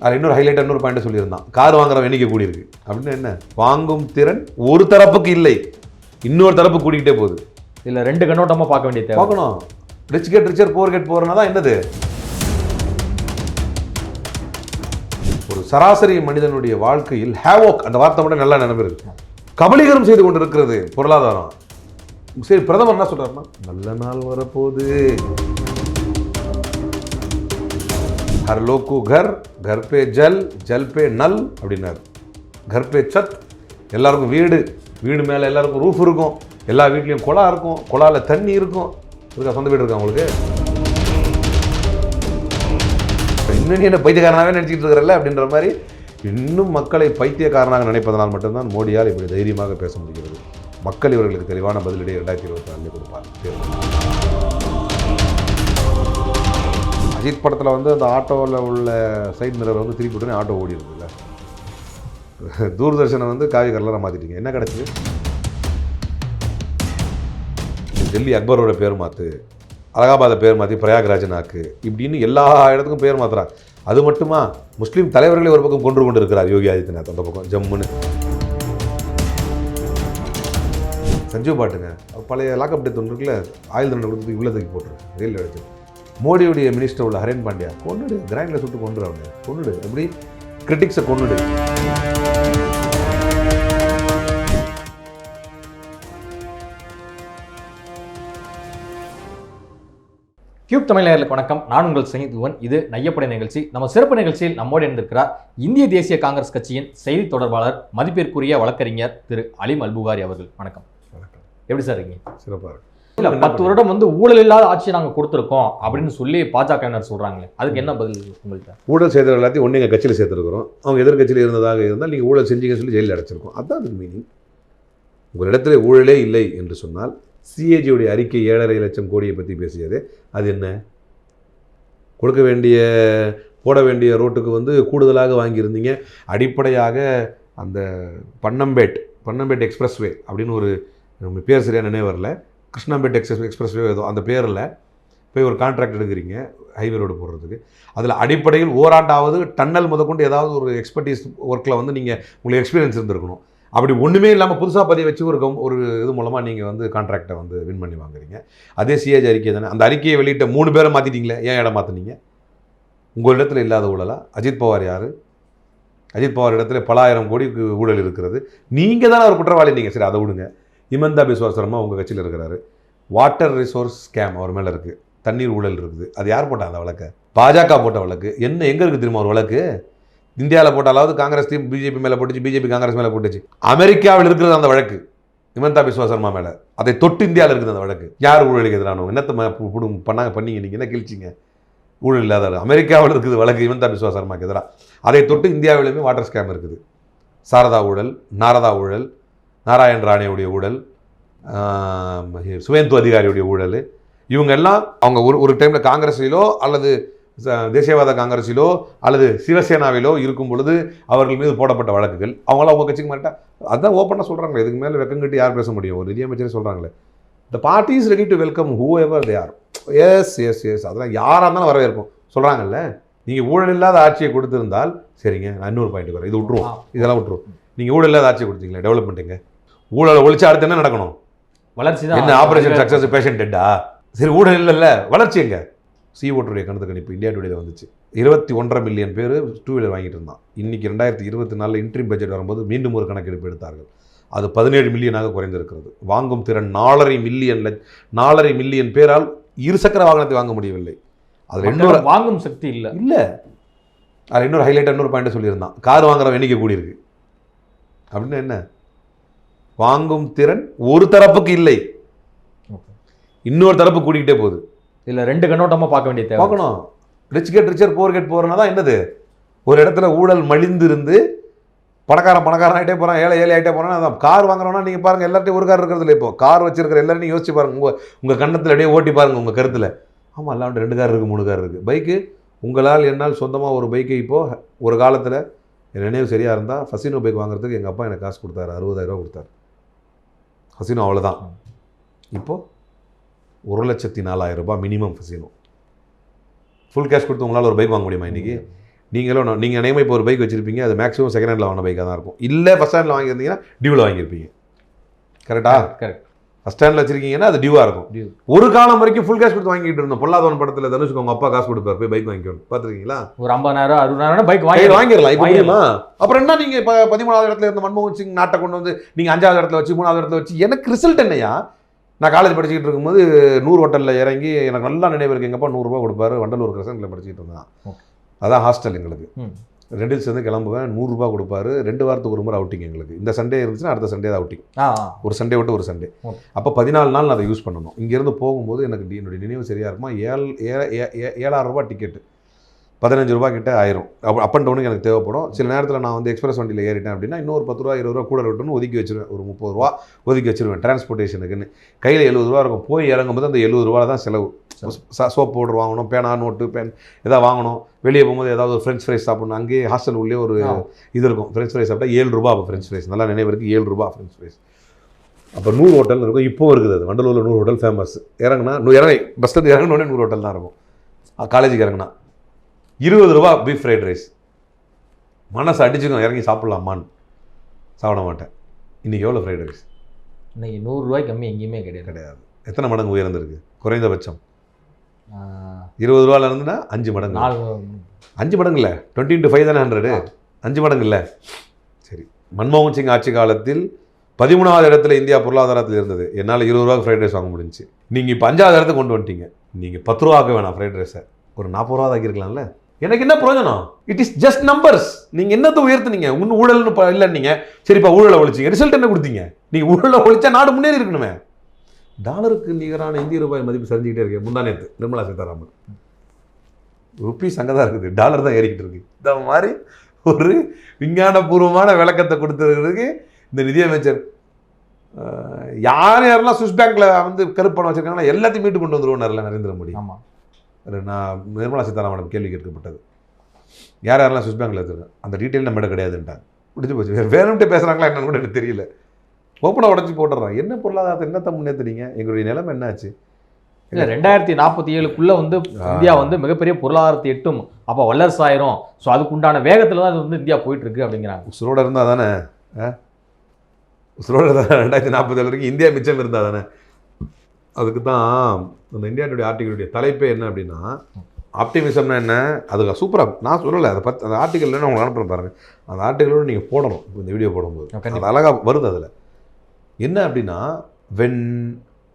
அதில் இன்னொரு ஹைலைட் இன்னொரு பாயிண்ட் சொல்லியிருந்தான். கார் வாங்குறவன் எண்ணிக்கை கூடியிருக்கு? அப்படின்னு என்ன? வாங்கும் திறன் ஒரு தரப்புக்கு இல்லை. இன்னொரு தரப்பு கூடிக்கிட்டே போகுது. இல்ல ரெண்டு கண்ணோட்டமா பார்க்க வேண்டிய பார்க்கணும். Rich get richer poor get போறனா தான் என்னது? ஒரு சராசரி மனிதனுடைய வாழ்க்கையில் ஹேவோக் அந்த வார்த்தை மட்டும் நல்லா நினைவிருக்கு கபலீகரம் செய்து கொண்டு இருக்கிறது பொருளாதாரம். சரி பிரதமர் என்ன சொல்றாருன்னா நல்ல நாள் வரப்போகுது. ஹர் को घर घर पे ஜல் ஜல் பே நல் அப்படின்னாரு. घर पे சத் எல்லாருக்கும் வீடு வீடு மேலே எல்லாருக்கும் ரூஃப் இருக்கும். எல்லா வீட்லேயும் குழா இருக்கும். குளால தண்ணி இருக்கும். இருக்கா சொந்த வீடு இருக்கா உங்களுக்கு? இன்னும் நீ என்ன பைத்தியக்காரனாகவே நினச்சிக்கிட்டு இருக்கிறல்ல அப்படின்ற மாதிரி இன்னும் மக்களை பைத்தியக்காரனாக நினைப்பதனால் மட்டும்தான் மோடியால் இப்படி தைரியமாக பேச முடிகிறது. மக்கள் இவர்களுக்கு தெளிவான பதிலடி ரெண்டாயிரத்தி இருபத்தி நாலில் கொடுப்பார். தேர்தல் அஜித் படத்தில் வந்து அந்த ஆட்டோவில் உள்ள சைட் மிரர் வந்து திருப்பி விட்டுனே ஆட்டோ ஓடி இருக்குல்ல தூர்தர்ஷனை வந்து காவி கலராக மாற்றிட்டீங்க என்ன கிடச்சி? டெல்லி அக்பரோட பேர் மாற்று அலகாபாத்தை பேர் மாற்றி பிரயாக்ராஜன் ஆக்கு இப்படின்னு எல்லா இடத்துக்கும் பேர் மாற்றுறாங்க அது மட்டுமா? முஸ்லீம் தலைவர்களை ஒரு பக்கம் கொன்று கொண்டு இருக்கிறார் யோகி ஆதித்யநாத் அந்த பக்கம் ஜம்முன்னு. சஞ்சீவ் பாட்டுங்க. பழைய லாக்அப் டெத் ஒன்று இருக்குல்ல ஆயுள் தண்டனை கொடுத்து இவ்வளோ தூக்கி போட்டுரு ஜெயிலில் அடிச்சு மோடியுடைய மினிஸ்டர் உள்ள ஹரேன் பாண்டியா கொண்டுடு கிராண்டில் சுட்டு கொண்டுரு அவனை. கொண்டுடு எப்படி? கிரிட்டிக்ஸை கொண்டுடு கியூப் தமிழ் வணக்கம். நான் உங்கள் சங்கீதுவன் இது நையப்படை நிகழ்ச்சி. நம்ம சிறப்பு நிகழ்ச்சியில் நம்மோடு இருந்திருக்கிறார் இந்திய தேசிய காங்கிரஸ் கட்சியின் செய்தி தொடர்பாளர் மதிப்பிற்குரிய வழக்கறிஞர் திரு அலிம் அல்புகாரி அவர்கள். வணக்கம். வணக்கம். எப்படி சார் இருக்கீங்க? சிறப்பாக இருக்கு. இல்ல பத்து வருடம் வந்து ஊழல் இல்லாத ஆட்சி நாங்க கொடுத்துருக்கோம் அப்படின்னு சொல்லி பாஜகவினர் சொல்றாங்களே. அதுக்கு என்ன பதில் உங்கள்கிட்ட ஊழல் செய்தவர்கள் எல்லாத்தையும் ஒன்று எங்கள் கட்சியில் சேர்த்துருக்குறோம். அவங்க எதிர்கட்சியில் இருந்ததாக இருந்தால் நீங்கள் ஊழல் செஞ்சீங்கன்னு சொல்லி ஜெயிலில் அடைச்சிருக்கோம். அதுதான் அதுக்கு மீனிங் உங்களிடத்துல ஊழலே இல்லை என்று சொன்னால் சிஏஜியுடைய அறிக்கை ஏழரை லட்சம் கோடியை பற்றி பேசியது. அது என்ன? கொடுக்க வேண்டிய போட வேண்டிய ரோட்டுக்கு வந்து கூடுதலாக வாங்கியிருந்தீங்க. அடிப்படையாக அந்த பன்னம்பேட் பன்னம்பேட் எக்ஸ்பிரஸ்வே அப்படின்னு ஒரு பேர் சரியாக நினைவு வரல. கிருஷ்ணாம்பேட் எக்ஸ்பிரஸ் எக்ஸ்பிரஸ்வே ஏதோ அந்த பேரில் போய் ஒரு கான்ட்ராக்ட் எடுக்கிறீங்க ஹைவே ரோடு போடுறதுக்கு அதில் அடிப்படையில் ஓராண்டாவது டன்னல் முதற்கொண்டு ஏதாவது ஒரு எக்ஸ்பர்டீஸ் ஒர்க்கில் வந்து நீங்கள் உங்களுக்கு எக்ஸ்பீரியன்ஸ் இருந்திருக்கணும். அப்படி ஒன்றுமே இல்லாமல் புதுசாக பதிய வச்சு ஒரு கம் ஒரு இது மூலமாக நீங்கள் வந்து கான்ட்ராக்டை வந்து வின் பண்ணி வாங்குறீங்க. அதே சிஏஜ் அறிக்கை தானே. அந்த அறிக்கையை வெளியிட்ட மூணு பேரை மாற்றிட்டீங்களே ஏன் இடம் மாற்றினீங்க உங்கள் இடத்துல இல்லாத ஊழலா? அஜித் பவார் யார்? அஜித் பவார் இடத்துல பல ஆயிரம் கோடி ஊழல் இருக்கிறது. நீங்கள் தானே ஒரு குற்றவாளி நீங்கள் சரி அதை விடுங்க. இமந்தா பிஸ்வா சர்மா உங்கள் கட்சியில் இருக்கிறாரு. வாட்டர் ரிசோர்ஸ் ஸ்கேம் அவர் மேலே இருக்குது தண்ணீர் ஊழல் இருக்குது. அது யார் போட்டா அந்த வழக்கு? பாஜக போட்ட வழக்கு. என்ன எங்கே இருக்குது தெரியுமா ஒரு வழக்கு? இந்தியாவில் போட்டாலாவது காங்கிரஸ் டீம் பிஜேபி மேலே போட்டுச்சு பிஜேபி காங்கிரஸ் மேலே போட்டுச்சு. அமெரிக்காவில் இருக்கிறது அந்த வழக்கு. இமந்தா பிஸ்வா சர்மா மேலே. அதை தொட்டு இந்தியாவில் இருக்குது அந்த வழக்கு. யார் ஊழலுக்கு எதிரானவங்க? என்னத்தை பண்ணாங்க பண்ணீங்க நீங்கள் என்ன கிழிச்சிங்க? ஊழல் இல்லாத அமெரிக்காவில் இருக்குது வழக்கு இமந்தா பிஸ்வா சர்மாக்கு எதிராக அதை தொட்டு இந்தியாவிலுமே வாட்டர் ஸ்கேம் இருக்குது. சாரதா ஊழல் நாரதா ஊழல் நாராயண் ராணேவுடைய ஊழல் சுவேந்து அதிகாரியுடைய ஊழல். இவங்க எல்லாம் அவங்க ஒரு ஒரு டைமில் காங்கிரஸிலோ அல்லது தேசியவாத காங்கிரஸிலோ அல்லது சிவசேனாவிலோ இருக்கும் பொழுது அவர்கள் மீது போடப்பட்ட வழக்குகள். அவங்களாம் அவங்க கட்சிக்கு மாட்டா அதான் ஓப்பனாக சொல்கிறாங்களே இதுக்கு மேலே வெக்கம் கட்டி யார் பேச முடியும்? ஒரு நிதியமைச்சரே சொல்கிறாங்களே the party is ready to welcome whoever they are yes yes yes அதெல்லாம் யாராக இருந்தாலும் வரவேற்போம். சொல்கிறாங்கல்ல நீங்கள் ஊழல் இல்லாத ஆட்சியை கொடுத்திருந்தால் சரிங்க நான் இன்னொரு பாயிண்ட் வரேன். இது விட்ருவோம் இதெல்லாம் விட்ருவோம் நீங்கள் ஊழல் இல்லாத ஆட்சியை கொடுத்தீங்களே டெவலப்மெண்ட்டுங்க ஊழலை ஒழிச்சு அடுத்து என்ன நடக்கணும்? வளர்ச்சி என்ன ஆபரேஷன் சக்ஸஸ் பேஷண்ட் டெட்டா சரி ஊழல் இல்லைல்ல வளர்ச்சி எங்க? சி ஓட்டுடைய கணக்கு கணிப்பு இந்தியா டுடேல வந்துச்சு. இருபத்தி ஒன்றரை மில்லியன் பேர் டூ வீலர் வாங்கிட்டு இருந்தான். இன்னைக்கு ரெண்டாயிரத்தி இருபத்தி நாலில் இன்ட்ரீம் பட்ஜெட் வரும்போது மீண்டும் ஒரு கணக்கெடுப்பு எடுத்தார்கள். அது பதினேழு மில்லியனாக குறைந்திருக்கிறது. வாங்கும் திறன் நாலரை மில்லியன் நாலரை மில்லியன் பேரால் இருசக்கர வாகனத்தை வாங்க முடியவில்லை. அதில் இன்னொரு வாங்கும் சக்தி இல்ல. இல்லை. அதில் இன்னொரு ஹைலைட் இன்னொரு பாயிண்ட் சொல்லியிருந்தான். கார் வாங்குறவன் எண்ணிக்கை கூடியிருக்கு? அப்படின்னு என்ன? வாங்கும் திறன் ஒரு தரப்புக்கு இல்லை. இன்னொரு தரப்பு கூட்டிக்கிட்டே போகுது. இல்ல ரெண்டு கண்ணோட்டமா பார்க்க வேண்டிய தேவை. பார்க்கணும். Rich get richer poor get போறனா தான் என்னது? ஒரு இடத்துல ஊழல் மலிந்து இருந்து பணக்காரன் பணக்காரன் ஆகிட்டே போகிறான் ஏழை ஏழை ஆகிட்டே போகிறான் அதான் கார் வாங்குறோம்னா நீங்கள் பாருங்கள் எல்லார்ட்டையும் ஒரு கார் இருக்கிறது இல்லை இப்போ. கார் வச்சிருக்கிற எல்லாரும் நீங்க யோசிச்சு பாருங்க உங்கள் உங்கள் கண்ணத்தில் அப்படியே ஓட்டி பாருங்க உங்கள் கருத்தில். ஆமாம் எல்லாம் ரெண்டு கார் இருக்குது மூணு கார் இருக்குது பைக்கு உங்களால் என்னால் சொந்தமாக ஒரு பைக்கை இப்போது ஒரு காலத்தில் என் நினைவு சரியாக இருந்தால் ஃபசினோ பைக் வாங்குறதுக்கு எங்கள் அப்பா எனக்கு காசு கொடுத்தாரு அறுபதாயிரம் ரூபா கொடுத்தாரு. ஃபசினோ அவ்வளோதான் இப்போது ஒரு லட்சத்தி நாலாயிரம் ரூபாய் மினிமம் ஃபசினோ ஃபுல் கேஷ் கொடுத்து உங்களால் ஒரு பைக் வாங்க முடியுமா இன்றைக்கி நீங்களும் நீங்கள் அநேகமாக இப்போ ஒரு பைக் வச்சிருப்பீங்க அது மேக்ஸிமம் செகண்ட் ஹேண்டில் வாங்கின பைக்காக தான் இருக்கும். இல்லை ஃபஸ்ட் ஹேண்டில் வாங்கியிருந்தீங்கன்னா டியூவில் வாங்கியிருப்பீங்க. கரெக்டாக கரெக்ட் ஃபஸ்ட் ஹேண்டில் வச்சிருக்கீங்கன்னா அது டியூவாக இருக்கும். ஒரு காலம் வரைக்கும் ஃபுல் கேஷ் கொடுத்து வாங்கிட்டு இருந்தோம். பொல்லாதவன் படத்தில் தனுஷுக்கு அவங்க அப்பா காசு கொடுப்பார். போய் பைக் வாங்கிக்கணும் பார்த்துருக்கீங்களா? ஒரு ஐம்பதாயிரம் அறுபதாயிரம் பைக் வாங்கி வாங்கிடலாம். இப்போ. முடியுமா? அப்புறம் என்ன நீங்கள் இப்போ பதிமூணாவது இடத்துல இருந்த மன்மோகன் சிங் நாட்டை கொண்டு வந்து நீங்கள் அஞ்சாவது இடத்துல வச்சு மூணாவது இடத்துல வச்சு எனக்கு ரிசல்ட் என்னையா? நான் காலேஜ் படிச்சுக்கிட்டு இருக்கும்போது நூறு ஹோட்டலில் இறங்கி எனக்கு நல்லா நினைவு இருக்கு. எங்கப்பா நூறுரூவா கொடுப்பாரு. வண்டலூர் கிரசன்ட்டில் படிச்சுக்கிட்டு இருந்தேன். அதான் ஹாஸ்டல் எங்களுக்கு. ரெண்டு சேர்ந்து கிளம்புவேன் நூறுரூபா கொடுப்பாரு. ரெண்டு வாரத்துக்கு ஒரு முறை அவுட்டிங் எங்களுக்கு. இந்த சண்டே இருந்துச்சுன்னா அடுத்த சண்டே தான் அவுட்டிங். ஒரு சண்டே விட்டு ஒரு சண்டே. அப்போ பதினாலு நாள் நான் அதை யூஸ் பண்ணணும். இங்கேருந்து போகும்போது எனக்கு என்னுடைய நினைவு சரியாக இருக்குமா? ஏழு ஏ- ஏ- ஏ- ஏழாயிரம் ரூபாய் டிக்கெட்டு பதினஞ்சு ரூபா கிட்ட ஆயிரும். அப் அண்ட் டவுனுக்கு எனக்கு தேவைப்படும். சில நேரத்தில் நான் வந்து எக்ஸ்பிரஸ் வண்டியில் ஏறிட்டேன் அப்படின்னா இன்னொரு பத்து ரூபா இருபது ரூபா கூட விட்டுன்னு ஒதுக்கி வச்சிருவேன். ஒரு முப்பது ரூபா ஒதுக்கி வச்சிருவேன் டிரான்ஸ்போர்ட்டேஷனுக்குன்னு கையில் எழுபது ரூபா இருக்கும். போய் இறங்கும்போது அந்த எழுபது ரூபா தான் செலவு. சோப் பவுடர் வாங்கணும் பேனா நோட்டு பேன் எதாவது வாங்கணும். வெளியே போகும்போது ஏதாவது ஒரு ஃப்ரெஞ்ச் ஃப்ரைஸ் சாப்பிடணும். அங்கேயே ஹாஸ்டல் உள்ளே ஒரு. இது இருக்கும். ஃப்ரெஞ்ச் ஃப்ரைஸ் சாப்பிட்டா ஏழு ரூபா அப்போ ஃப்ரெஞ்ச் ஃப்ரைஸ் நல்லா நினைவு இருக்குது ஏழு ரூபா ஃப்ரெஞ்ச் ஃப்ரைஸ் அப்போ நூறு ஹோட்டல் இருக்கும். இப்போ இருக்குது அது. வண்டலூரில் நூறு ஹோட்டல் ஃபேமஸ் இறங்குனா இறங்கி பஸ்லேருந்து இறங்கினோடனே நூறு ஹோட்டல் தான் இருக்கும். காலேஜுக்கு இறங்குனா. இருபது ரூபா பீஃப் ஃப்ரைட் ரைஸ் மனசு அடிச்சுக்கும் இறங்கி சாப்பிட்லாமான்னு. சாப்பிட மாட்டேன். இன்றைக்கி எவ்வளோ ஃப்ரைட் ரைஸ் இன்னைக்கு நூறு ரூபாய் கம்மி எங்கேயுமே கிடையாது. கிடையாது. எத்தனை மடங்கு உயர்ந்திருக்கு? குறைந்தபட்சம். இருபது ரூபால இருந்துன்னா அஞ்சு மடங்கு. நாலு. அஞ்சு மடங்கு இல்லை டுவெண்ட்டி இன்ட்டு ஃபைவ் தானே ஹண்ட்ரடு அஞ்சு மடங்கு இல்லை சரி. மன்மோகன் சிங் ஆட்சி காலத்தில் பதிமூணாவது இடத்துல இந்தியா பொருளாதாரத்தில் இருந்தது. என்னால் இருபது ரூபாய்க்கு ஃப்ரைட் ரைஸ் வாங்க முடிஞ்சுச்சு. நீங்கள் இப்போ அஞ்சாவது இடத்துக்கு கொண்டு வந்துட்டீங்க. நீங்கள் பத்து ரூபா ஆக்க வேணாம் ஃப்ரைட் ரைஸை ஒரு நாற்பது ரூபா ஆக்கியிருக்கலாம்ல? எனக்கு என்ன பிரயோஜனம்? இட் இஸ் ஜஸ்ட் நம்பர்ஸ் நீங்கள் என்னத்தை உயர்த்துனீங்க? இன்னும் ஊழல்னு இல்லைன்னீங்க. சரிப்பா ஊழலை ஒழிச்சிங்க. ரிசல்ட் என்ன கொடுத்தீங்க? நீங்கள் ஊழலை ஒழிச்சா நாடு முன்னேறி இருக்கணுமே. டாலருக்கு நிகரான இந்திய ரூபாய் மதிப்பு சரிஞ்சுக்கிட்டே இருக்கு. முந்தா நேத்து நிர்மலா சீதாராமன். ருப்பீஸ் அங்கே தான் இருக்குது. டாலர் தான் ஏறிக்கிட்டு இருக்கு. இந்த மாதிரி ஒரு விஞ்ஞானபூர்வமான விளக்கத்தை கொடுத்துருக்கிறதுக்கு இந்த நிதியமைச்சர் யார் யாரெல்லாம் சுவிஸ் பேங்க்ல வந்து கருப்பணம் வச்சிருக்காங்களோ எல்லாத்தையும் மீட்டு கொண்டு வந்துருவோம் நரேந்திர மோடி. ஆமாம் நான் நிர்மலா சீதாராமன் கேள்வி கேட்கப்பட்டது. யார் யாரெல்லாம் சுவிஸ் பேங்க்ல வச்சிருக்கேன் அந்த டீட்டெயில் நம்மகிட்ட கிடையாதுன்ட்டாங்க முடிஞ்சு போச்சு. வேறு வேணும்ட்டு பேசுகிறாங்களா என்னன்னு கூட எனக்கு தெரியல. ஓப்பனாக உடச்சி போட்டுறான் என்ன பொருளாதாரத்தை என்னத்தை முன்னேற்றுறீங்க எங்களுடைய நிலைமை என்னாச்சு? இல்ல ரெண்டாயிரத்தி நாற்பத்தி ஏழுக்குள்ள வந்து இந்தியா வந்து மிகப்பெரிய பொருளாதாரத்தை எட்டும். அப்ப வல்லரசு ஆயிரும். ஸோ அதுக்குண்டான வேகத்துல தான் இது வந்து இந்தியா போயிட்டு இருக்கு அப்படிங்கிறாங்க. உசுரோட இருந்தால் தானே? உசுரோட இருந்தால் ரெண்டாயிரத்தி நாற்பது வரைக்கும் இந்தியா மிச்சம் இருந்தால் தானே? அதுக்கு தான் அந்த இந்தியாவுடைய ஆர்டிகளுடைய தலைப்பே என்ன அப்படின்னா ஆப்டிமிசம்னா என்ன? அது சூப்பராக நான் சொல்லலை அதை பற்றி அந்த ஆர்டிக்கல் நான் உங்களுக்கு அனுப்புறேன் பாருங்க. அந்த ஆர்டிகளோட நீங்கள் போடணும் இந்த வீடியோ போடும்போது. அது அழகாக வருது அதில். என்ன அப்படின்னா வென்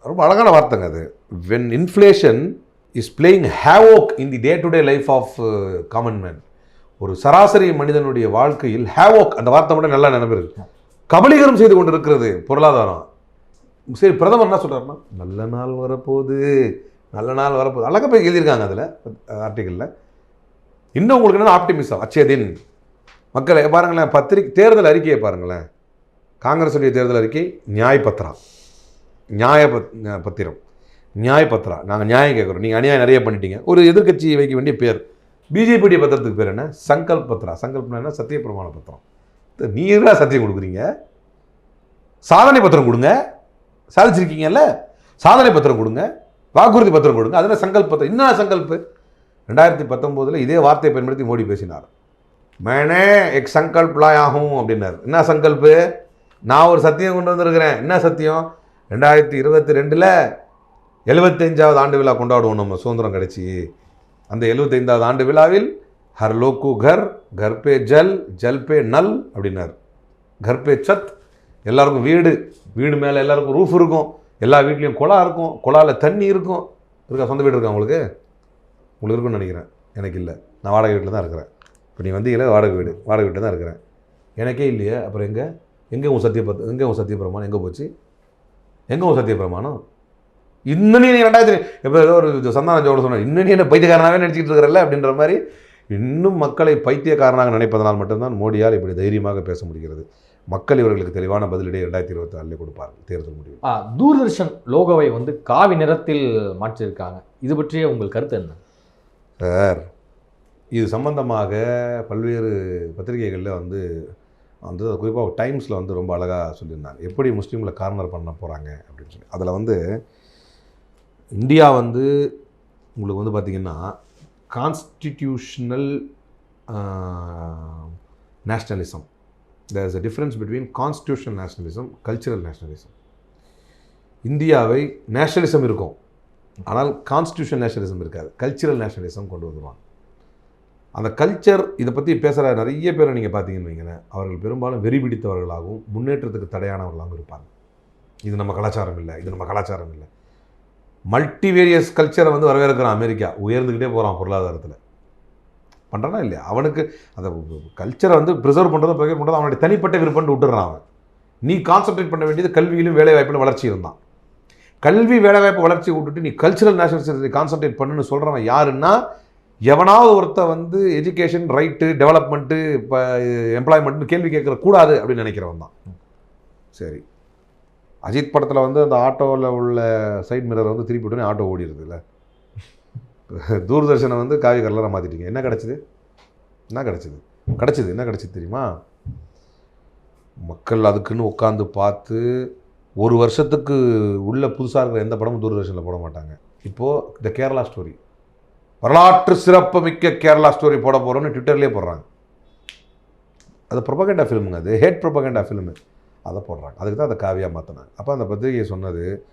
ரொம்ப அழகான வார்த்தைங்க அது. When inflation is playing havoc in the day to day life of common man ஒரு சராசரி மனிதனுடைய வாழ்க்கையில் ஹேவோக் அந்த வார்த்தை மட்டும் நல்லா நினைவு இருக்கு. கபலீகரம் செய்து கொண்டிருக்கிறது பொருளாதாரம். சரி பிரதமர் என்ன சொல்கிறாருன்னா நல்ல நாள் வரப்போகுது. நல்ல நாள் வரப்போகுது. அழகாக போய் எழுதியிருக்காங்க அதில் ஆர்டிக்கலில் இன்னும் உங்களுக்கு என்ன ஆப்டிமிசம் அச்சேதின் மக்களை பாருங்களேன் பத்திரிக்கை தேர்தல் அறிக்கையை பாருங்களேன். காங்கிரஸுடைய தேர்தல் அறிக்கை நியாய பத்ரா நியாய பத் பத்திரம். நியாய பத்ரா நாங்கள் நியாயம் கேட்குறோம். நீங்கள் அநியாயம் நிறைய பண்ணிட்டீங்க. ஒரு எதிர்கட்சி வைக்க வேண்டிய பேர். பிஜேபியுடைய பத்திரத்துக்கு பேர் என்ன? சங்கல்ப் பத்ரா சங்கல்ப்னா என்ன? சத்திய பிரமாண பத்திரம் இது சத்தியம் கொடுக்குறீங்க? சாதனை பத்திரம் கொடுங்க. சாதிச்சிருக்கீங்கல்ல? சாதனை பத்திரம் கொடுங்க. வாக்குறுதி பத்திரம் கொடுங்க. அதில் சங்கல்ப் பத்திரம்? என்ன சங்கல்பு? ரெண்டாயிரத்தி பத்தொம்போதில் இதே வார்த்தையை பயன்படுத்தி மோடி பேசினார். மேனே எக் சங்கல்ப் லாய் ஆகும் அப்படின்னாரு. என்ன சங்கல்ப்பு நான் ஒரு சத்தியம் கொண்டு வந்திருக்கிறேன். என்ன சத்தியம்? ரெண்டாயிரத்தி இருபத்தி ரெண்டில் எழுபத்தஞ்சாவது ஆண்டு விழா கொண்டாடுவோம் நம்ம. சுதந்திரம் கிடைச்சி. அந்த எழுபத்தைந்தாவது ஆண்டு விழாவில் ஹர் லோக்கு கர் கர் பே ஜல் ஜல் பே நல் அப்படின்னார். கர் பே சத். எல்லாருக்கும் வீடு. வீடு மேலே எல்லாருக்கும் ரூஃப் இருக்கும். எல்லா வீட்லேயும் குழா இருக்கும். குழாவில் தண்ணி இருக்கும். இருக்கா? சொந்த வீடு இருக்கா உங்களுக்கு? உங்களுக்கு இருக்குன்னு நினைக்கிறேன். எனக்கு இல்லை. நான் வாடகை வீட்டில் தான் இருக்கிறேன். இப்போ நீ வந்தீங்களே வாடகை வீடு. வாடகை வீட்டில் தான் இருக்கிறேன். எனக்கே இல்லையே. அப்புறம் எங்கே? எங்கே உன் சத்தியபத் எங்கே உன் சத்தியபிரமாணம்? எங்கே போச்சு? எங்கே உன் சத்தியபிரமாணம்? இன்னும் நீ ரெண்டாயிரத்தி இப்போ ஏதோ ஒரு சந்தான ஜோட சொன்ன இன்னும் நீ என்ன பைத்தியக்காரனாகவே நினச்சிக்கிட்டு இருக்கிறல்ல அப்படின்ற மாதிரி இன்னும் மக்களை பைத்தியக்காரனாக நினைப்பதனால் மட்டும்தான் மோடியால் இப்படி தைரியமாக பேச முடிகிறது. மக்கள் இவர்களுக்கு தெளிவான பதிலடி ரெண்டாயிரத்தி இருபத்தி நாலில் கொடுப்பார்கள் தேர்தல் முடிவு. ஆ, தூர்தர்ஷன் லோகோவை வந்து காவி நிறத்தில் மாற்றியிருக்காங்க. இது பற்றிய உங்கள் கருத்து என்ன? சார் இது சம்பந்தமாக பல்வேறு பத்திரிகைகளில் வந்து வந்து குறிப்பாக டைம்ஸில் வந்து ரொம்ப அழகாக சொல்லியிருந்தாங்க. எப்படி முஸ்லீம்களை கார்னர் பண்ண போகிறாங்க அப்படின்னு சொல்லி. அதில் வந்து இந்தியா வந்து உங்களுக்கு வந்து பார்த்திங்கன்னா constitutional nationalism there is a difference between constitution nationalism cultural nationalism இந்தியாவை நேஷனலிசம் இருக்கும். ஆனால் கான்ஸ்டியூஷன் நேஷனலிசம் இருக்காது. கல்ச்சுரல் நேஷனலிசம் கொண்டு வந்துடுவாங்க அந்த கல்ச்சர் இதை பற்றி பேசுகிற நிறைய பேரை நீங்கள் பார்த்தீங்கன்னு வைங்களேன் அவர்கள் பெரும்பாலும் வெறி பிடித்தவர்களாகவும் முன்னேற்றத்துக்கு தடையானவர்களாகவும் இருப்பாங்க. இது நம்ம கலாச்சாரம் இல்லை இது நம்ம கலாச்சாரம் இல்லை. மல்டிவேரியஸ் கல்ச்சரை வந்து வரவேற்கிறான் அமெரிக்கா உயர்ந்துக்கிட்டே போகிறான் பொருளாதாரத்தில். பண்ணுறானா இல்லையா? அவனுக்கு அந்த கல்ச்சரை வந்து ப்ரிசர்வ் பண்ணுறதும் ப்ரிசர்வ் பண்ணுறதும் அவனுடைய தனிப்பட்ட விருப்பம்னு விட்டுறான் அவன். நீ கான்சென்ட்ரேட் பண்ண வேண்டியது கல்வியிலும் வேலைவாய்ப்பிலும் வளர்ச்சி இருந்தான். கல்வி வேலைவாய்ப்பு வளர்ச்சி விட்டுட்டு நீ கல்ச்சுரல் நேஷனல் கான்சென்ட்ரேட் பண்ணுன்னு சொல்கிறவன் யாருன்னா எவனாவது ஒருத்த வந்து எஜுகேஷன் ரைட்டு டெவலப்மெண்ட்டு இப்போ எம்ப்ளாய்மெண்ட்னு கேள்வி கேட்கற கூடாது அப்படின்னு நினைக்கிறவன் தான். சரி. அஜித் படத்தில் வந்து அந்த ஆட்டோவில் உள்ள சைட் மிரர் வந்து திருப்பி உடனே ஆட்டோ ஓடிடுது இல்லை? தூர்தர்ஷனை வந்து காவி கலராக மாற்றிட்டீங்க என்ன கிடச்சிது? என்ன கிடச்சிது? கிடச்சிது. என்ன கிடச்சிது தெரியுமா? மக்கள் அதுக்குன்னு உட்காந்து பார்த்து ஒரு வருஷத்துக்கு உள்ள புதுசாக இருக்கிற எந்த படமும் தூர்தர்ஷனில் போட மாட்டாங்க. இப்போது இந்த கேரளா ஸ்டோரி. வரலாற்று சிறப்பு மிக்க கேரளா ஸ்டோரி போட போகிறோம்னு ட்விட்டர்லேயே போடுறாங்க. அது ப்ரொபகண்டா ஃபிலிமுங்க அது. ஹேட் ப்ரொபகண்டா ஃபிலிமு அதை போடுறாங்க. அதுக்கு தான் அதை காவியாக மாற்றினாங்க அப்போ அந்த பத்திரிகையை சொன்னது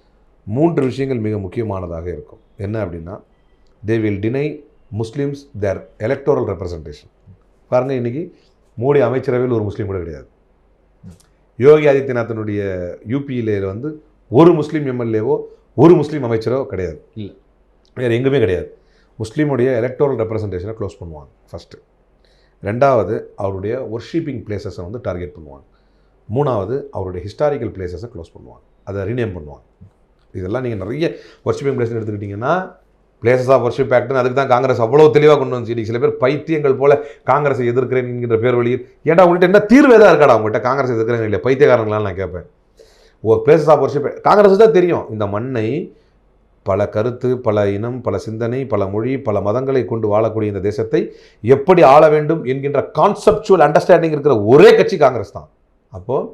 மூன்று விஷயங்கள் மிக முக்கியமானதாக இருக்கும். என்ன அப்படின்னா they will deny muslims their electoral representation பாருங்கள் இன்றைக்கி மோடி அமைச்சரவையில் ஒரு முஸ்லீம் கூட கிடையாது. யோகி ஆதித்யநாத்தினுடைய யூபியிலே வந்து ஒரு முஸ்லீம் எம்எல்ஏவோ ஒரு முஸ்லீம் அமைச்சரோ கிடையாது. இல்ல. வேறு எங்குமே கிடையாது. முஸ்லீமுடைய எலக்டோரல் ரெப்ரசன்டேஷனை க்ளோஸ் பண்ணுவாங்க ஃபஸ்ட்டு ரெண்டாவது அவருடைய ஒர்ஷிப்பிங் பிளேசஸை வந்து டார்கெட் பண்ணுவாங்க. மூணாவது அவருடைய ஹிஸ்டாரிக்கல் பிளேசஸை க்ளோஸ் பண்ணுவாங்க. அதை ரீநேம் பண்ணுவாங்க. இதெல்லாம் நீங்கள் நிறைய ஒர்ஷிப்பிங் பிளேஸ்னு எடுத்துக்கிட்டிங்கன்னா பிளேசஸ் ஆஃப் ஒர்ஷிப் ஆக்ட்னு அதுக்கு தான் காங்கிரஸ் அவ்வளோ தெளிவாக கொண்டு வந்து சில பேர் பைத்தியங்கள் போல காங்கிரஸை எதிர்க்கிறேன் என்கிற பேர் வழியில் ஏன்டா உங்கள்கிட்ட என்ன தீர்வு எதாவது இருக்காடா உங்கள்கிட்ட காங்கிரஸ் எதிர்க்கிறேன் இல்லை பைத்தியக்காரங்களான்னு நான் கேட்பேன் oh places of worship Congress தான் தெரியும். இந்த மண்ணை பல கருத்து பல இனம் பல சிந்தனை பல மொழி பல மதங்களை கொண்டு வாழக்கூடிய இந்த தேசத்தை எப்படி ஆள வேண்டும் என்கின்ற கான்செப்சுவல் அண்டர்ஸ்டாண்டிங் இருக்கிற ஒரே கட்சி காங்கிரஸ் தான். அப்போது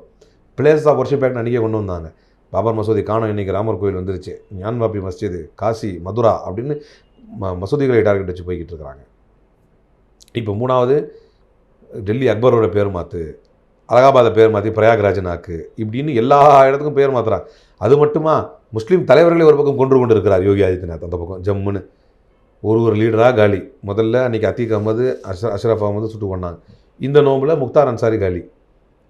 பிளேசஸ் ஆஃப் ஒர்ஷிப் ஆக்ட் அன்றைக்கே கொண்டு வந்தாங்க. பாபர் மசூதி காணும் இன்னைக்கு ராமர் கோயில் வந்துருச்சு. ஞான்வாபி மஸ்ஜிது காசி மதுரா அப்படின்னு ம மசூதிகளை டார்கெட் வச்சு போய்கிட்டு இருக்கிறாங்க. இப்போ மூணாவது டெல்லி அக்பரோட பேர் மாற்று அலகாபாதை பேர் மாற்றி பிரயாக்ராஜனாக்கு இப்படின்னு எல்லா இடத்துக்கும் பேர் மாற்றுறாங்க அது மட்டுமா? முஸ்லீம் தலைவர்களே ஒரு பக்கம் கொன்று கொண்டு இருக்கிறார் யோகி ஆதித்யநாத் அந்த பக்கம் ஜம்முன்னு. ஒரு ஒரு லீடராக காலி. முதல்ல அன்றைக்கி அத்தீக் அகமது அஷ அஷ்ரஃப் அகமது சுட்டு கொண்டாங்க. இந்த நோம்பில் முக்தார் அன்சாரி காலி.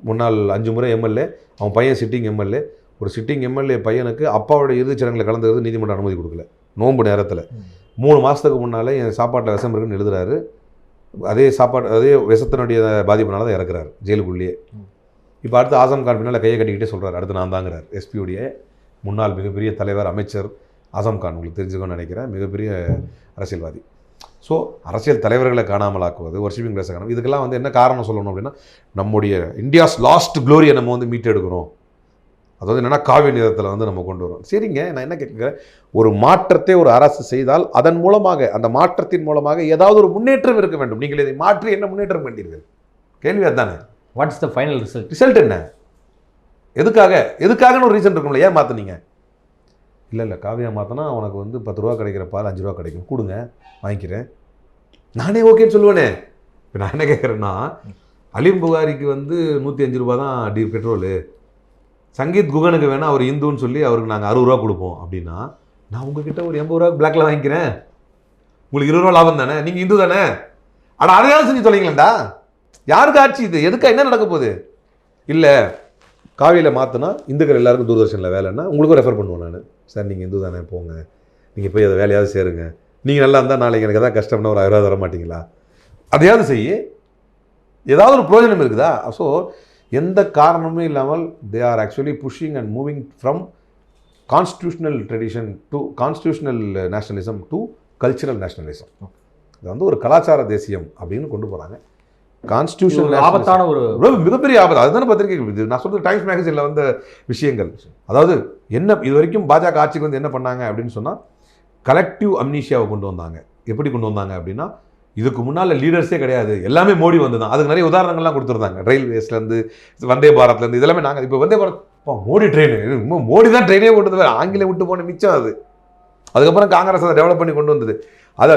முன்னாள் அஞ்சு முறை எம்எல்ஏ அவன் பையன் சிட்டிங் எம்எல்ஏ ஒரு சிட்டிங் எம்எல்ஏ பையனுக்கு அப்பாவோட இறுதிச் சடங்கில் கலந்துக்கிறது நீதிமன்றம் அனுமதி கொடுக்கல. நோன்பு நேரத்தில். மூணு மாதத்துக்கு முன்னாலே என் சாப்பாட்டில் விஷம் இருக்குன்னு எழுதுறாரு. அதே சாப்பாடு அதே விஷத்தினுடைய பாதிப்புனால தான் இறக்குறாரு ஜெயிலுக்குள்ளேயே. இப்போ அடுத்து ஆசம் கான் பின்னால் கையை கட்டிக்கிட்டே சொல்கிறார் அடுத்து நான் தாங்கிறார். எஸ்பியுடைய முன்னாள் மிகப்பெரிய தலைவர் அமைச்சர் ஆசம் கான். உங்களுக்கு தெரிஞ்சுக்கணும்னு நினைக்கிறேன். மிகப்பெரிய அரசியல்வாதி. ஸோ அரசியல் தலைவர்களை காணாமல் ஆக்குவது ஒர்ஷிப்பிங் பிளேஸை காணும் இதுக்கெல்லாம் வந்து என்ன காரணம் சொல்லணும் அப்படின்னா நம்முடைய இந்தியாஸ் லாஸ்ட் க்ளோரியை நம்ம வந்து மீட்டெடுக்கணும். அதாவது என்னென்னா காவிய நிறத்தில் வந்து நம்ம கொண்டு வரோம். சரிங்க நான் என்ன கேட்குறேன்? ஒரு மாற்றத்தை ஒரு அரசு செய்தால் அதன் மூலமாக அந்த மாற்றத்தின் மூலமாக ஏதாவது ஒரு முன்னேற்றம் இருக்க வேண்டும். நீங்கள் இதை மாற்றி என்ன முன்னேற்றம் கண்டீர்கள்? கேள்வி அதுதானே. What's the final result result என்ன? எதுக்காக? எதுக்காகன்னு ஒரு ரீசன் இருக்கும்ல ஏன் மாற்றினீங்க இல்லை இல்லை காவியா மாற்றினா உனக்கு வந்து பத்து ரூபா கிடைக்கிற பால் அஞ்சு ரூபா கிடைக்கும். கொடுங்க வாங்கிக்கிறேன். நானே ஓகேன்னு சொல்லுவேனே. இப்போ நான் என்ன கேட்குறேன்னா அலிம் புகாரிக்கு வந்து நூற்றி அஞ்சு ரூபா தான் டி பெட்ரோலு. சங்கீத் குகனுக்கு வேணால் அவர் இந்துன்னு சொல்லி அவருக்கு நாங்கள் அறுபது ரூபா கொடுப்போம் அப்படின்னா நான் உங்ககிட்ட ஒரு எண்பது ரூபா பிளாக்ல வாங்கிக்கிறேன். உங்களுக்கு இருபது ரூபா லாபம் தானே? நீங்கள் இந்து தானே? ஆனால் அதையாவது செஞ்சு தொலைங்களேன்டா. யாருக்கு ஆட்சி இது? எதுக்கா என்ன நடக்க போகுது? இல்லை காவியில் மாற்றினா இந்துக்கள் எல்லாருக்கும் தூர்தர்ஷனில் வேலைன்னா உங்களுக்கும் ரெஃபர் பண்ணுவேன் நான். சார் நீங்கள் இந்து தானே போங்க. நீங்கள் போய் அதை வேலையாவது சேருங்க. நீங்கள் நல்லா இருந்தால் நாளைக்கு எனக்கு எதாவது கஷ்டம்னா ஒரு ஆயிரம் ரூபா தர மாட்டீங்களா? அதையாவது செய்ய. ஏதாவது ஒரு பிரயோஜனம் இருக்குதா? ஸோ எந்த காரணமும் இல்லாமல் they are actually pushing and moving from constitutional tradition to constitutional nationalism to cultural nationalism இது வந்து ஒரு கலாச்சார தேசியம் அப்படின்னு கொண்டு போகிறாங்க கான்ஸ்டியூஷன் ஆபத்தான ஒரு ரொம்ப மிகப்பெரிய ஆபத்து. அதுதானே பத்திரிகை இது. நான் சொல்றது டைம்ஸ் மேகசினில் வந்த விஷயங்கள். அதாவது என்ன இது வரைக்கும் பாஜக ஆட்சிக்கு வந்து என்ன பண்ணாங்க அப்படின்னு சொன்னால் கலெக்டிவ் அம்னீஷியாவை கொண்டு வந்தாங்க. எப்படி கொண்டு வந்தாங்க அப்படின்னா இதுக்கு முன்னால் லீடர்ஸே கிடையாது. எல்லாமே மோடி வந்து தான் அதுக்கு நிறைய உதாரணங்கள்லாம் கொடுத்துருந்தாங்க. ரயில்வேஸ்லேருந்து வந்தே பாரத்லேருந்து இதெல்லாமே நாங்கள் இப்போ வந்தே பாரத் இப்போ மோடி ட்ரெயின் மோடி தான் ட்ரெயினே கொண்டு வந்து ஆங்கிலம் விட்டு போன மிச்சம் அது. அதுக்கப்புறம் காங்கிரஸ் அதை டெவலப் பண்ணி கொண்டு வந்தது. அதை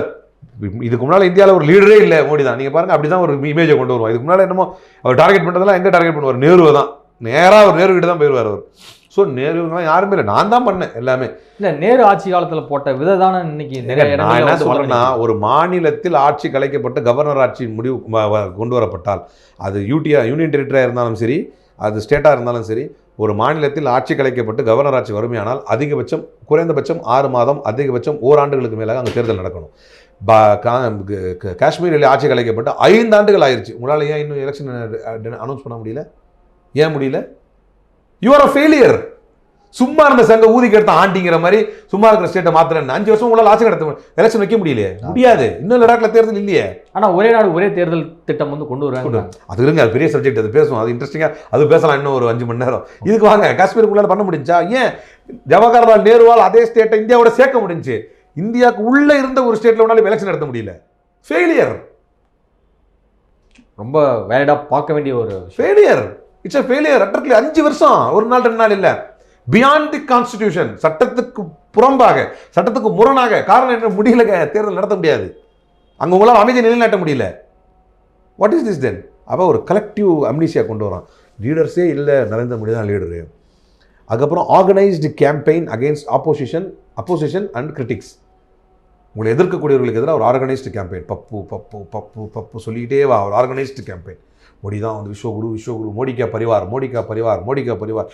இதுக்கு முன்னால் இந்தியாவில் ஒரு லீடரே இல்லை மோடி தான். நீங்கள் பாருங்கள் அப்படி தான் ஒரு இமேஜை கொண்டு வருவோம் இதுக்கு முன்னால் என்னமோ அவர் டார்கெட் பண்ணுறதெல்லாம் எங்கே டார்கெட் பண்ணுவார்? நேருவை தான் நேராக அவர் நேரு கிட்ட தான் போயிடுவார் அவர். ஸோ நேருங்களாம் யாருமே இல்லை. நான் தான் பண்ணேன் எல்லாமே. இல்ல நேரு ஆட்சி காலத்துல போட்ட விதை தானே இன்னைக்கு நிறைய நான் என்ன வளர்ந்து ஒரு மாநிலத்தில் ஆட்சி கலைக்கப்பட்டு கவர்னர் ஆட்சி முடிவு கொண்டு வரப்பட்டால் அது யூடியா யூனியன் டெரிட்டரியாக இருந்தாலும் சரி அது ஸ்டேட்டாக இருந்தாலும் சரி ஒரு மாநிலத்தில் ஆட்சி கலைக்கப்பட்டு கவர்னர் ஆட்சி வறுமையானால் அதிகபட்சம் குறைந்தபட்சம் ஆறு மாதம் அதிகபட்சம் ஓராண்டுகளுக்கு மேலாக அங்கே தேர்தல் நடக்கணும். காஷ்மீரில் ஆட்சி கலைக்கப்பட்டு ஐந்து ஆண்டுகள் ஆயிருச்சு. உங்களால் ஏன் இன்னும் எலெக்ஷன் அனௌன்ஸ் பண்ண முடியல? ஏன் முடியல? யூஆர் அ ஃபெயிலியர் சும்மா இருந்த சங்க ஊதிக்கு எடுத்த ஆண்டிங்கிற மாதிரி சும்மா இருக்கிற ஸ்டேட்டை மாத்திரன்னு அஞ்சு வருஷம் உங்களால் ஆட்சி நடத்த எலெக்ஷன் வைக்க முடியலையே. முடியாது. இன்னும் லடாக்ல தேர்தல் இல்லையே. ஆனா ஒரே நாடு ஒரே தேர்தல் திட்டம் வந்து கொண்டு வருவாங்க. அது இருங்க அது பெரிய சப்ஜெக்ட் அது பேசுவோம். அது இன்ட்ரெஸ்டிங்காக அது பேசலாம் இன்னும் ஒரு அஞ்சு மணி நேரம். இதுக்கு வாங்க காஷ்மீருக்குள்ளால பண்ண முடிஞ்சா? ஏன்? ஜவஹர்லால் நேருவால் அதே ஸ்டேட்டை இந்தியாவோட சேர்க்க முடிஞ்சுச்சு இந்தியாவுக்கு உள்ள இருந்த ஒரு ஸ்டேட்ல ஒன்றாலும் எலெக்ஷன் நடத்த முடியல. ஃபெயிலியர் ரொம்ப வேலிடா பார்க்க வேண்டிய ஒரு failure it's a failure utterly அஞ்சு வருஷம் ஒரு நாள் ரெண்டு நாள் இல்லை. பியாண்ட் தி கான்ஸ்டிடியூஷன் சட்டத்துக்கு புறம்பாக சட்டத்துக்கு முரணாக காரணம் என்ன முடியல தேர்தல் நடத்த முடியாது. அங்கே உங்களால் அமைதியை நிலைநாட்ட முடியல. வாட் இஸ் திஸ் தென் அப்போ ஒரு கலெக்டிவ் அம்னிசியா கொண்டு வரான். லீடர்ஸே இல்லை நரேந்திர மோடி தான் லீடரு அதுக்கப்புறம் organised campaign against opposition opposition and critics உங்களை எதிர்க்கக்கூடியவர்களுக்கு எதிராக ஒரு ஆர்கனைஸ்டு கேம்பெயின் பப்பு பப்பு பப்பு பப்பு சொல்லிக்கிட்டே வா ஒரு ஆர்கனைஸ்டு கேம்பெயின் மோடி தான் வந்து விஸ்வகுரு விஸ்வகுரு மோடிக்கா பரிவார் மோடிக்கா பரிவார் மோடிக்கா பரிவார்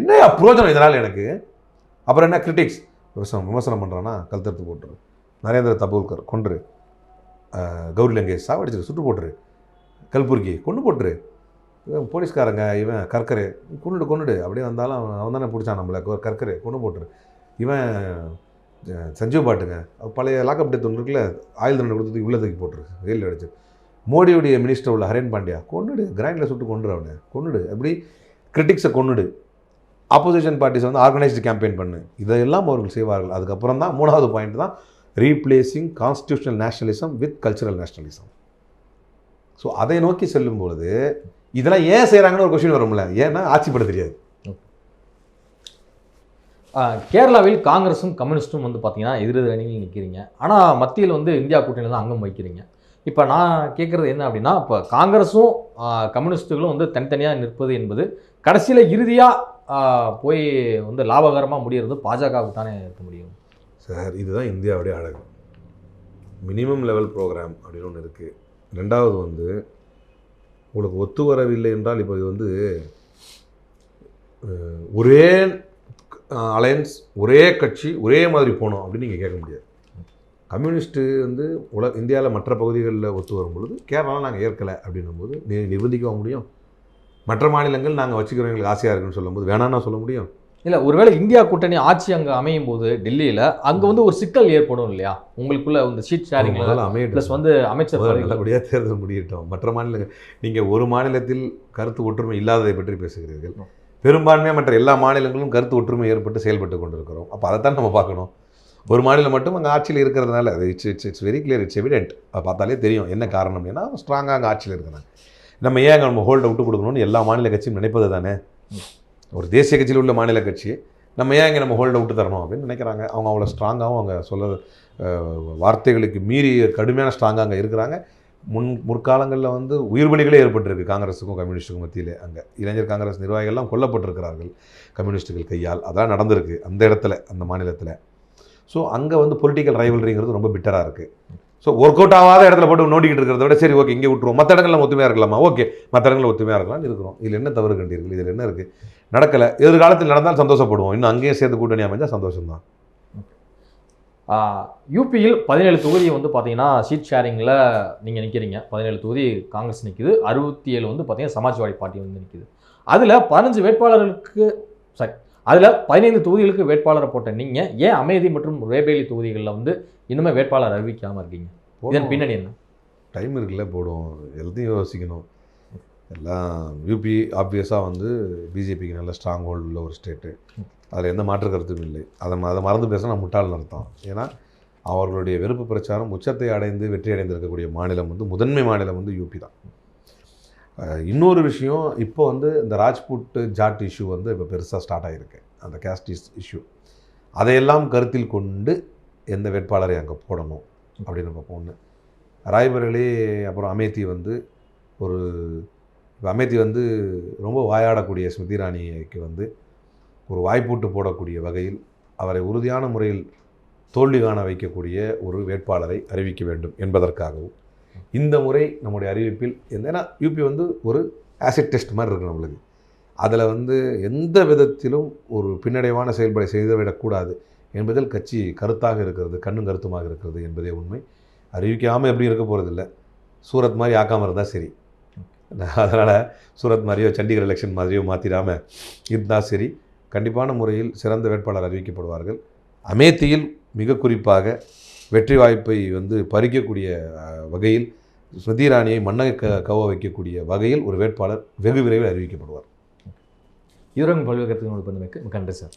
என்னையா என்ன பிரயோஜனம் இதனால் எனக்கு? அப்புறம் என்ன கிரிட்டிக்ஸ் விமர்சனம் விமர்சனம் பண்ணுறான்னா கழுத்தெடுத்து போட்டுரு. நரேந்திர தபோல்கர் கொன்று. கௌரி லங்கேஷ் சாவடிச்சிரு சுட்டு போட்டுரு. கல்புர்கி கொண்டு போட்டுரு. இவன் போலீஸ்காரங்க இவன் கற்கரு கொண்டுடு கொண்டுடு அப்படியே வந்தாலும் அவன் அவன் தானே பிடிச்சான் நம்மளை. கற்கரு கொண்டு போட்டுரு. இவன் சஞ்சீவ் பாட்டுங்க. பழைய லாக்அப் டெத் ஒன்று இருக்குல்ல ஆயுள் தண்டனை கொடுத்து உள்ள தூக்கி போட்டுரு. ஜெயிலில் அடிச்சு மோடியுடைய மினிஸ்டர் உள்ள ஹரேன் பாண்டியா கொண்டுடு கிரைண்டில் சுட்டு கொண்டுரு அவனை கொண்டுடு எப்படி கிரிட்டிக்ஸை கொண்டுடு ஆப்போசிஷன் பார்ட்டிஸ் வந்து ஆர்கனைஸ்டு கேம்பெயின் பண்ணு. இதையெல்லாம் அவர்கள் செய்வார்கள். அதுக்கப்புறம் தான் மூணாவது பாயிண்ட் தான் replacing constitutional nationalism with cultural nationalism so அதை நோக்கி செல்லும் பொழுது இதெல்லாம் ஏன் செய்கிறாங்கன்னு ஒரு கொஸ்டின் வரும்ல. ஏன்னா ஆட்சிப்பட தெரியாது. கேரளாவில் காங்கிரஸும் கம்யூனிஸ்ட்டும் வந்து பார்த்தீங்கன்னா எதிரெதிர் அணியில் நிற்கிறீங்க ஆனால் மத்தியில் வந்து இந்தியா கூட்டணியில் தான் அங்கம் வைக்கிறீங்க இப்போ நான் கேட்குறது என்ன அப்படின்னா இப்போ காங்கிரஸும் கம்யூனிஸ்ட்டுகளும் வந்து தனித்தனியாக நிற்பது என்பது கடைசியில் இறுதியாக போய் வந்து லாபகரமாக முடியறது பாஜகவுக்கு தானே இருக்க முடியும். சார் இதுதான் இந்தியாவுடைய அழகு. மினிமம் லெவல் ப்ரோக்ராம் அப்படின்னு ஒன்று இருக்குது ரெண்டாவது வந்து உங்களுக்கு ஒத்து வரவில்லை என்றால் இப்போ இது வந்து ஒரே அலையன்ஸ் ஒரே கட்சி ஒரே மாதிரி போகணும் அப்படின்னு நீங்கள் கேட்க முடியாது. கம்யூனிஸ்ட்டு வந்து உல இந்தியாவில் மற்ற பகுதிகளில் ஒத்து வரும் பொழுது கேரளாவில் நாங்கள் ஏற்கலை அப்படின்னும் போது நீ நிர்பந்திக்க முடியும்? மற்ற மாநிலங்கள் நாங்கள் வச்சுக்கிறோம் எங்களுக்கு ஆசையாக இருக்குன்னு சொல்லும்போது வேணாம்னா சொல்ல முடியும்? இல்லை ஒருவேளை இந்தியா கூட்டணி ஆட்சி அங்கே அமையும் போது டெல்லியில் அங்கே வந்து ஒரு சிக்கல் ஏற்படும் இல்லையா? உங்களுக்குள்ள இந்த சீட் முதல்ல அமையட்டும். ப்ளஸ் வந்து அமைச்சர். நல்லபடியாக தேர்தல் முடியட்டும். மற்ற மாநிலங்கள் நீங்கள் ஒரு மாநிலத்தில் கருத்து ஒற்றுமை இல்லாததை பற்றி பேசுகிறீர்கள். பெரும்பான்மையாக மற்ற எல்லா மாநிலங்களும் கருத்து ஒற்றுமை ஏற்பட்டு செயல்பட்டு கொண்டிருக்கிறோம். அப்போ அதைத்தான் நம்ம பார்க்கணும். ஒரு மாநிலம் மட்டும் அங்கே ஆட்சியில் இருக்கிறதுனால it's it's it's very clear it's evident அதை பார்த்தாலே தெரியும் என்ன காரணம் அப்படின்னா ஸ்ட்ராங்காக அங்கே ஆட்சியில் இருக்கிறாங்க. நம்ம ஏன் அங்கே நம்ம ஹோல்டை விட்டு கொடுக்கணும்னு எல்லா மாநில கட்சியும் நினைப்பது தானே? ஒரு தேசிய கட்சியில் உள்ள மாநில கட்சி நம்ம ஏன் இங்கே நம்ம ஹோல்டை விட்டு தரணும் அப்படின்னு நினைக்கிறாங்க. அவங்க அவ்வளோ ஸ்ட்ராங்காகவும் அவங்க சொல்ல வார்த்தைகளுக்கு மீறி கடுமையான ஸ்ட்ராங்காக அங்கே இருக்கிறாங்க. முன் முற்காலங்களில் வந்து உயிர்பலிகளே ஏற்பட்டிருக்கு காங்கிரஸுக்கும் கம்யூனிஸ்ட்டுக்கும் மத்தியில் அங்கே. இளைஞர் காங்கிரஸ் நிர்வாகிகள்லாம் கொல்லப்பட்டிருக்கிறார்கள் கம்யூனிஸ்ட்டுகள் கையால். அதான் நடந்திருக்கு அந்த இடத்துல அந்த மாநிலத்தில். ஸோ அங்கே வந்து பொலிட்டிக்கல் ரைவல்ரிங்கிறது ரொம்ப பிட்டராக இருக்குது ஸோ ஒர்க் அவுட் ஆகாத இடத்துல போட்டு நோண்டிக்கிட்டு இருக்கிறத விட சரி ஓகே இங்கே விட்டுருவோம். மற்ற இடங்களில் ஒத்துமையாக இருக்கலாமா? ஓகே மற்ற இடங்களில் ஒத்துமையாக இருக்கலாம்னு இருக்கிறோம். இதில் என்ன தவறு கண்டீர்கள்? இதில் என்ன இருக்குது நடக்கலை. எதிர்காலத்தில் நடந்தால் சந்தோஷப்படுவோம். இன்னும் அங்கேயே சேர்ந்து கூட்டணி அமைஞ்சால் சந்தோஷம்தான். யூபியில் பதினேழு தொகுதி வந்து பார்த்தீங்கன்னா சீட் ஷேரிங்கில் நீங்கள் நிற்கிறீங்க பதினேழு தொகுதி காங்கிரஸ் நிற்கிது அறுபத்தி ஏழு வந்து பார்த்தீங்கன்னா சமாஜ்வாடி பார்ட்டி வந்து நிற்கிது அதில் பதினஞ்சு வேட்பாளர்களுக்கு சாரி அதில் பதினைந்து தொகுதிகளுக்கு வேட்பாளரை போட்ட நீங்கள் ஏன் அமேதி மற்றும் ரேபேலி தொகுதிகளில் வந்து இன்னுமே வேட்பாளர் அறிவிக்காமல் இருக்கீங்க? இதன் பின்னணி என்ன? டைம் இருக்குல்ல போடும் எல்லாத்தையும் யோசிக்கணும். எல்லாம் யூபி ஆப்வியஸாக வந்து பிஜேபிக்கு நல்ல ஸ்ட்ராங் ஹோல்டு உள்ள ஒரு ஸ்டேட்டு அதில் எந்த மாற்று கருத்தும் இல்லை. அதை அதை மறந்து பேசினா நான் முட்டாள்னு அர்த்தம். ஏன்னா அவர்களுடைய வெறுப்பு பிரச்சாரம் உச்சத்தை அடைந்து வெற்றி அடைந்திருக்கக்கூடிய மாநிலம் வந்து முதன்மை மாநிலம் வந்து யூபி தான். இன்னொரு விஷயம் இப்போ வந்து இந்த ராஜ்புட் ஜாட் இஷ்யூ வந்து இப்போ பெருசாக ஸ்டார்ட் ஆகியிருக்கு அந்த கேஸ்ட் இஷ்யூ அதையெல்லாம் கருத்தில் கொண்டு எந்த வேட்பாளரை அங்கே போடணும் அப்படின்னு பார்ப்போம் ஒன்று ராய்பரேலி அப்புறம் அமேத்தி வந்து ஒரு இப்போ அமேத்தி வந்து ரொம்ப வாயாடக்கூடிய ஸ்மிருதி ராணிக்கு வந்து ஒரு வாய்ப்பூட்டு போடக்கூடிய வகையில் அவரை உறுதியான முறையில் தோல்வி காண வைக்கக்கூடிய ஒரு வேட்பாளரை அறிவிக்க வேண்டும் என்பதற்காகவும் இந்த முறை நம்முடைய அறிவிப்பில் ஏன்னா யூபி வந்து ஒரு ஆசிட் டெஸ்ட் மாதிரி இருக்குது நம்மளுக்கு. அதில் வந்து எந்த விதத்திலும் ஒரு பின்னடைவான செயல்பாடு செய்துவிடக்கூடாது என்பதில் கட்சி கருத்தாக இருக்கிறது கண்ணும் கருத்துமாக இருக்கிறது என்பதே உண்மை. அறிவிக்காமல் எப்படி இருக்க போகிறதில்ல சூரத் மாதிரி ஆக்காமல் இருந்தால் சரி. அதனால் சூரத் மாதிரியோ சண்டிகர் எலெக்ஷன் மாதிரியோ மாற்றிடாமல் இருந்தால் சரி. கண்டிப்பான முறையில் சிறந்த வேட்பாளர் அறிவிக்கப்படுவார்கள். அமேத்தியில் மிக குறிப்பாக வெற்றி வாய்ப்பை வந்து பறிக்கக்கூடிய வகையில் ஸ்மிருதி இராணியை மன்னக க கவ வைக்கக்கூடிய வகையில் ஒரு வேட்பாளர் வெகு விரைவில் அறிவிக்கப்படுவார். யூரங் பல்வேறு கருத்துக்கள் மிக்க நன்றி சார்.